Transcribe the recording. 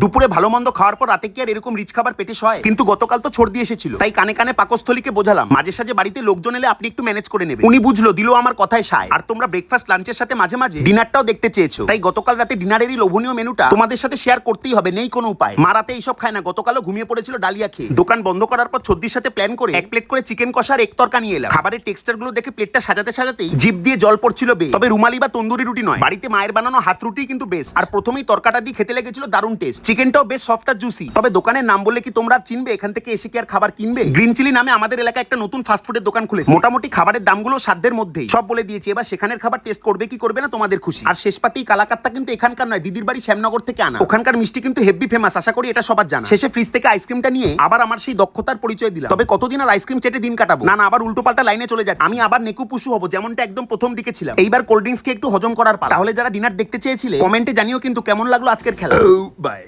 দুপুরে ভালো মন্দ খাওয়ার পর রাতে কি আর এরকম রিচ খাবার পেটে হয় কিন্তু গতকাল তো ছড় দিয়ে এসেছিল। তাই কানে কানে পাকস্থলীকে বোঝালাম। মাঝে সাঝে বাড়িতে লোকজন এলে আপনি একটু ম্যানেজ করে নেবেন। উনি বুঝলো, দিল আমার কথায় সায়। আর তোমরা ব্রেকফাস্ট লাঞ্চের সাথে মাঝে মাঝে ডিনারটাও দেখতে চেয়েছো। তাই গতকাল রাতে ডিনারেরই লোভনীয় মেনুটা তোমাদের সাথে শেয়ার করতেই হবে, নেই কোনো উপায়। মা রাতে এইসব খায় না। গতকালও ঘুমিয়ে পড়েছিল ডালিয়া খেয়ে। দোকান বন্ধ করার পর ছদ্দির সাথে প্ল্যান করে এক প্লেট করে চিকেন কষার এক তরকা নিয়ে এলাম। খাবারের টেক্সচারগুলো দেখে প্লেটটা সাজাতে সাজাতেই জিভ দিয়ে জল পড়ছিল বে তবে রুমালি বা তন্দুরি রুটি নয়। বাড়িতে মায়ের বানানো হাত রুটি কিন্তু বেস্ট আর প্রথমেই তরকাটা দিয়ে খেতে লেগেছিল দারুণ টেস্ট চিকেনটাও বেশ সফট আর জুসি তবে দোকানের নাম বললে কি তোমরা চিনবে? এখান থেকে এসে কি আর খাবার কিনবে? গ্রিন চিলি নামে আমাদের এলাকায় একটা নতুন ফাস্টফুডের দোকান খুলেছে। মোটামুটি খাবারের দামগুলো সাধ্যের মধ্যেই। সব বলে দিয়েছি, এবার সেখানের খাবার টেস্ট করবে কি করবে না তোমাদের খুশি। আর শেষ পাতেই কালাকাত্তা কিন্তু এখানকার নয়, দিদির বাড়ি শ্যামনগর থেকে আনা। ওখানকার মিষ্টি কিন্তু হেভি ফেমাস আশা করি এটা সবার জানা। শেষে ফ্রিজ থেকে আইসক্রিমটা নিয়ে আবার আমার সেই দক্ষতার পরিচয় দিলাম। তবে কতদিন আর আইসক্রিম চেটে দিন কাটাবো? না না, আবার উল্টো পাল্টা লাইনে চলে যাচ্ছে। আমি আবার নেকু পুষু হব, যেমনটা একদম প্রথম দিকে ছিলাম। এইবার কোল্ড ড্রিঙ্কস কে একটু হজম করার পালা। তাহলে যারা ডিনার দেখতে চেয়েছিলে কমেন্টে জানিও কিন্তু কেমন লাগল আজকের খেলা। বাই